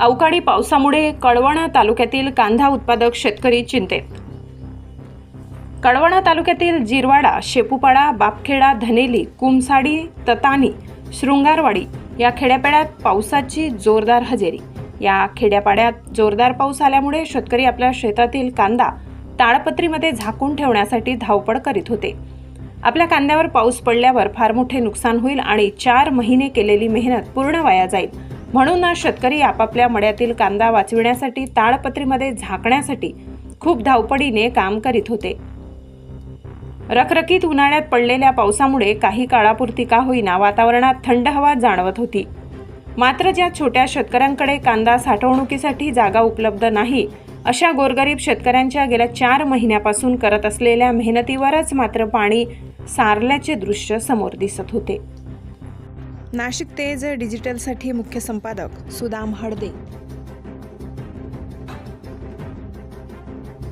अवकाळी पावसामुळे कळवण तालुक्यातील कांदा उत्पादक शेतकरी चिंतेत. कळवणा तालुक्यातील जिरवाडा शेपूपाडा बापखेडा धनेली कुमसाडी ततानी शृंगारवाडी या खेड्यापाड्यात पावसाची जोरदार हजेरी. या खेड्यापाड्यात जोरदार पाऊस आल्यामुळे शेतकरी आपल्या शेतातील कांदा ताळपत्रीमध्ये झाकून ठेवण्यासाठी धावपळ करीत होते. आपल्या कांद्यावर पाऊस पडल्यावर फार मोठे नुकसान होईल आणि चार महिने केलेली मेहनत पूर्ण वाया जाईल म्हणून शेतकरी आपापल्या मड्यातील कांदा वाचविण्यासाठी ताडपत्रीमध्ये झाकण्यासाठी खूप धावपळीने काम करीत होते. रखरखीत उन्हाळ्यात पडलेल्या पावसामुळे काही काळापुरती का होईना वातावरणात थंड हवा जाणवत होती. मात्र ज्या छोट्या शेतकऱ्यांकडे कांदा साठवणुकीसाठी जागा उपलब्ध नाही अशा गोरगरीब शेतकऱ्यांच्या गेल्या चार महिन्यापासून करत असलेल्या मेहनतीवरच मात्र पाणी सारल्याचे दृश्य समोर दिसत होते. नाशिक तेज डिजिटलसाठी मुख्य संपादक सुदाम हळदे.